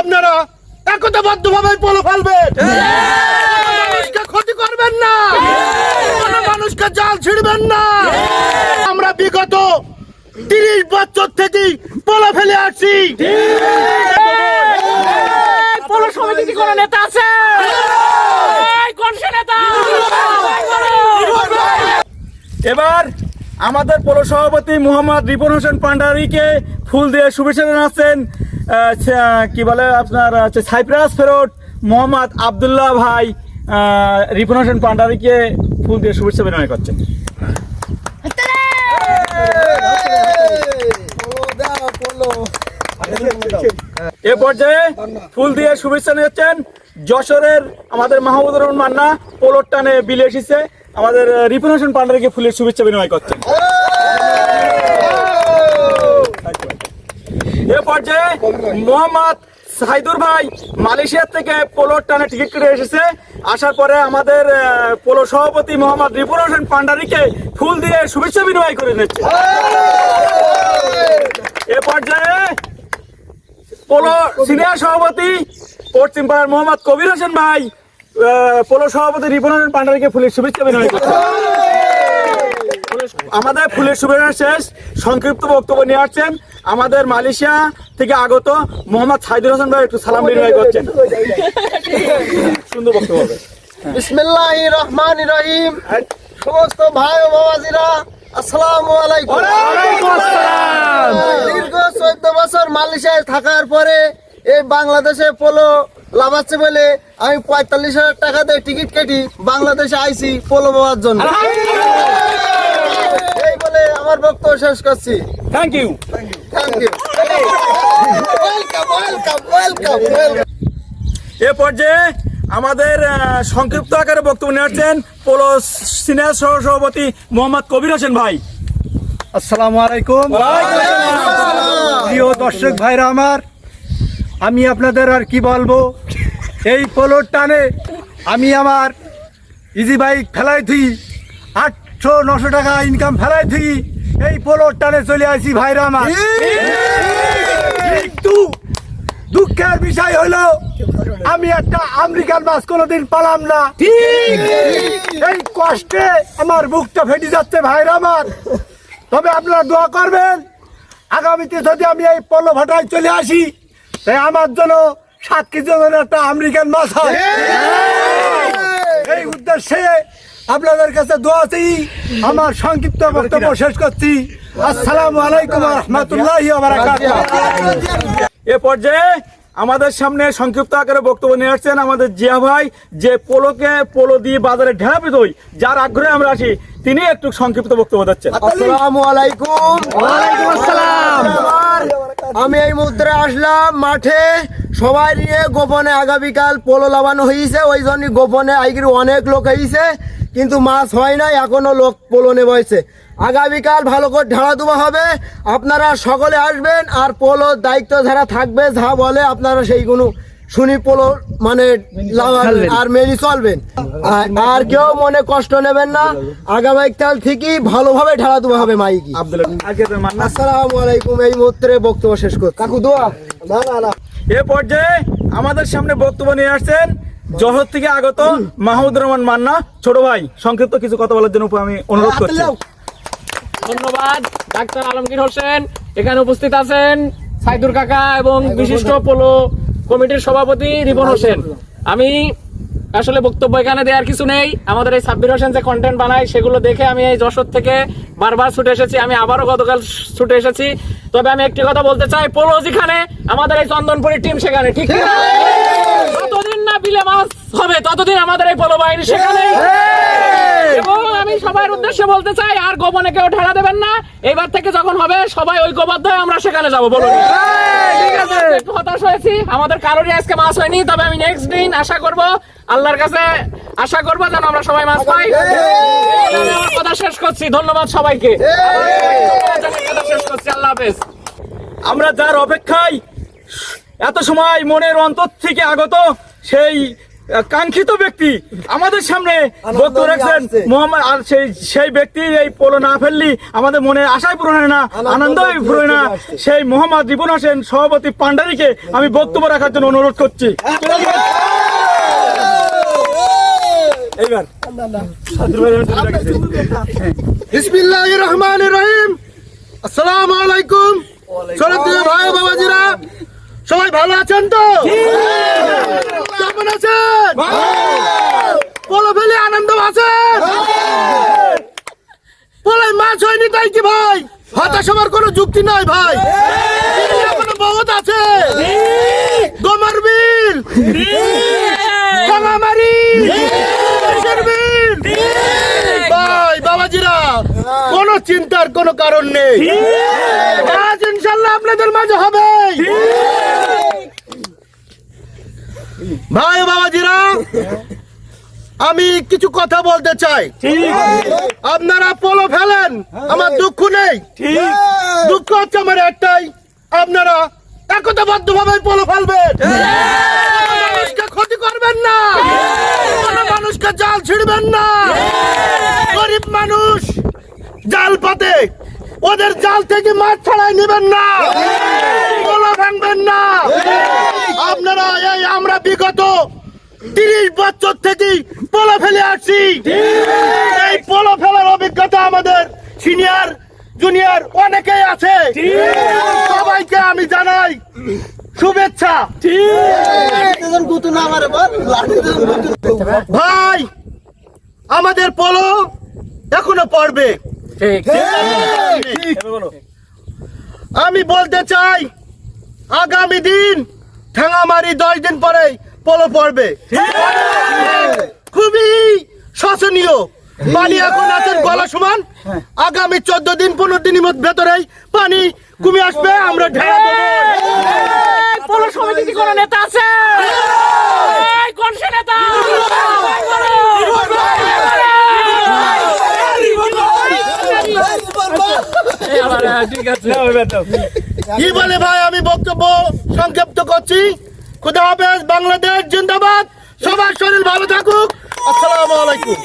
আপনারা একতাবদ্ধ ভাবে পোলো ফেলবেন মানুষকে ক্ষতি করবেন না। কোনো মানুষকে জাল ছিড়বেন না। আমরা বিগত তিরিশ বছর থেকেই পোলো ফেলে আসছি। পোলো সমিতি কি কোনো নেতা আছে? কোন সে নেতা? এবার আমাদের পৌর সভাপতি মোহাম্মদ রিপন হোসেন পান্ডারিকে ফুল দিয়ে শুভেচ্ছা জানাচ্ছেন কি বলে আপনার হচ্ছে সাইপ্রাস ফেরত মোহাম্মদ আবদুল্লাহ ভাই রিপন হোসেন পান্ডারিকে ফুল দিয়ে শুভেচ্ছা বিনিময় করছেন। এ পর্যায়ে ফুল দিয়ে শুভেচ্ছা নিয়েছেন যশোরের আমাদের মাহমুদুর রহমান মান্না পোলোর টানে বিলে এসেছে। আমাদের রিপন হোসেন পান্ডারিকে ফুলের শুভেচ্ছা বিনিময় করছেন। পর্যায়ে মোহাম্মদ ভাই থেকে পোলোর টানে টিকিট কেটে এসেছে। আসার পরে আমাদের পোলো সভাপতি মোহাম্মদ রিপুর হোসেন পান্ডারিকে ফুল দিয়ে শুভেচ্ছা বিনিময় করে নিচ্ছে। এ পর্যায়ে পোলো সিনিয়র সভাপতি পশ্চিম পাড়ার মোহাম্মদ কবির হোসেন ভাই পোলো সভাপতি রিপন হোসেন পান্ডারিকে ফুলের শুভেচ্ছা বিনিময় করছে। আমাদের ফুলের শুভেচ্ছা শেষ। সংক্ষিপ্ত বক্তব্য নিয়ে আসছেন আমাদের মালয়েশিয়া থেকে আগত মোহাম্মদ সাইদুর হোসেন ভাই একটু সালাম বিনিময় করছেন। সুন্দর বক্তব্য হবে। বিসমিল্লাহ রহমান রহিম। সমস্ত ভাই ও বাবাজিরা আসসালামু আলাইকুম। দীর্ঘ চোদ্দ বছর মালয়েশিয়ায় থাকার পরে এই বাংলাদেশে পোলো লাভাচ্ছে বলে আমি পঁয়তাল্লিশ হাজার টাকা দিয়ে টিকিট কেটি বাংলাদেশে আইছি পোলো পাওয়ার জন্য। এই বলে আমার বক্তব্য শেষ করছি। Thank you thank you welcome welcome welcome welcome এ পর্যায়ে আমাদের সংক্ষিপ্ত আকারে বক্তব্য নিয়ে আসছেন পোলো সিনিয়র সহ সভাপতি মোহাম্মদ কবির হোসেন ভাই। আসসালামু আলাইকুম। প্রিয় দর্শক ভাইরা আমার আমি আপনাদের আর কি বলব? এই পোলোর টানে আমি আমার ইজি বাইক ফেলাই থুই আটশো নশো টাকা ইনকাম ফেলাই থুই এই পোলোর টানে চলে আসি ভাইরা আমার। কিন্তু দুঃখের বিষয় হলো, আমি একটা আমেরিকান মাছ কোনোদিন পালাম না। এই কষ্টে আমার বুকটা ফেটে যাচ্ছে ভাইরা আমার। তবে আপনারা দোয়া করবেন, আগামীতে যদি আমি এই পল্ল ভাটায় চলে আসি, তাই আমার জন্য সাত কেজি একটা আমেরিকান মাছ হয়। এই উদ্দেশ্যে আপনাদের কাছে দোয়া চাই আমার সংক্ষিপ্ত বক্তব্য শেষ করছি। আসসালামু আলাইকুম রহমতুল্লাহ এ পর্যায়ে আমাদের সামনে সংক্ষিপ্ত আকারে বক্তব্য নিয়ে আসছেন আমাদের জিয়া ভাই যে পোলোকে পোলো দিয়ে বাজারে ঢেলা পেতই যার আগ্রহে আমরা আসি তিনি একটু সংক্ষিপ্ত বক্তব্য দিচ্ছেন। আসসালামু আলাইকুম। ওয়ালাইকুম আসসালাম। আমি এই মুহূর্তে আসলাম মাঠে সবাই নিয়ে গোপনে আগামীকাল পোলো লাগানো হয়েছে ওই জন্য গোপনে আইগির অনেক লোক হয়েছে কিন্তু মাছ হয় না এখনও লোক পোলো নেওয়া হয়েছে আগামীকাল ভালো করে ঢালা দেওয়া হবে আপনারা সকলে আসবেন আর পোলোর দায়িত্ব যারা থাকবে যা বলে আপনারা সেইগুলো শুনি পোলো মানে আর মেনে চলবেন। আর- কেউ মনে কষ্ট নেবেন না আগামীকাল থেকেই ভালোভাবে ঢালা দেওয়া হবে মাইকি। আসসালামু আলাইকুম এই মুহূর্তে বক্তব্য শেষ কর কাকু দোয়া। না না না। এ পর্যায়ে আমাদের সামনে বক্তব্য নিয়ে আসছেন জহর থেকে আগত মাহমুদুর রহমান মান্না ছোট ভাই সংক্ষিপ্ত কিছু কথা বলার জন্য আমি অনুরোধ করছি। ধন্যবাদ ডাক্তার আলমগীর হোসেন। এখানে উপস্থিত আছেন সাইদুর কাকা এবং বিশিষ্ট পোলো কমিটির সভাপতি রিপন হোসেন। আমি আসলে বক্তব্য এখানে দেওয়ার কিছু নেই। আমাদের এই সাব্বির হোসেন যে কন্টেন্ট বানায় সেগুলো দেখে আমি এই যশোর থেকে বারবার ছুটে এসেছি। আমি আবারও গতকাল ছুটে এসেছি। তবে আমি একটি কথা বলতে চাই পোলো যেখানে আমাদের এই চন্দনপুরের টিম সেখানে ঠিক না বিলে মাছ হবে ততদিন আমাদের এই পোলো বাহিনী সেখানে এবং আমি সবার উদ্দেশ্যে বলতে চাই আর গোপনে কেউ ঠেলা দেবেন না। এবার থেকে যখন হবে সবাই ঐক্যবদ্ধ হয়ে আমরা সেখানে যাব বলুন। হতাশ হয়েছি আমাদের কারোরই আজকে মাছ হয়নি তবে আমি নেক্সট দিন আশা করব আল্লাহর কাছে আশা করব যেন আমরা সবাই মাছ পাই। কথা শেষ করছি ধন্যবাদ সবাইকে। কথা শেষ করছি আল্লাহ হাফেজ। আমরা যার অপেক্ষায় এত সময় মনের অন্তর থেকে আগত সেই কাঙ্ক্ষিত ব্যক্তি আমাদের সামনে বক্তব্য রাখছেন মোহাম্মদ আর সেই সেই ব্যক্তি এই পোলো না ফেললি আমাদের মনে আশায় পূরণ হয় না আনন্দ আনন্দই পূরণ হয় না। সেই মোহাম্মদ রিপন হোসেন সভাপতি পান্ডারিকে আমি বক্তব্য রাখার জন্য অনুরোধ করছি। এইবার। বিসমিল্লাহির রহমানির রহিম। আসসালামু আলাইকুম। ভাই বাবাজিরা সবাই ভালো আছেন তো? কেমন আছেন? পোলো ফেলে আনন্দ আছেন পোলাই মাছ হয়নি তাই কি ভাই? হতাশ হবার কোনো যুক্তি নাই ভাই। এখনও বহুত আছে। গোমার বিল। কোনো চিন্তার কোনো কারণ নেই। আজ ইনশাল্লাহ আপনাদের মাঝে হবে। ভাই বাবাজিরা আমি কিছু কথা বলতে চাই। আপনারা পোলো ফেলেন আমার দুঃখ নেই। দুঃখ হচ্ছে আমার একটাই আপনারা একতাবদ্ধ ভাবে পোলো ফেলবেন। মানুষকে ক্ষতি করবেন না। মানুষকে জাল ছিড়বেন না। পাতে ওদের জাল থেকে মাছ ছাড়াই নেবেন না। পোলো ভাঙবেন না। আপনারা এই আমরা বিগত তিরিশ বছর থেকেই পোলো ফেলে আসছি। এই পোলো ফেলার অভিজ্ঞতা আমাদের সিনিয়র জুনিয়র অনেকেই আছে। সবাইকে আমি জানাই শুভেচ্ছা। ভাই, আমাদের পোলো এখনও পড়বে। আমি বলতে চাই আগামী দিন ঠেঙামারি দশ দিন পরে পলো পড়বে। খুবই শোচনীয়। পানি এখন আছেন গলা সমান। আগামী চোদ্দ দিন পনেরো দিনের মধ্যে ভেতরেই পানি কমে আসবে। আমরা ঢেলা দেবো। পৌর সমিতি কোন নেতা আছে? হ্যাঁ, কি বলে ভাই আমি বক্তব্য সংক্ষিপ্ত করছি। খুদা হাফেজ বাংলাদেশ জিন্দাবাদ। সবার শরীর ভালো থাকুক। আসসালামু আলাইকুম।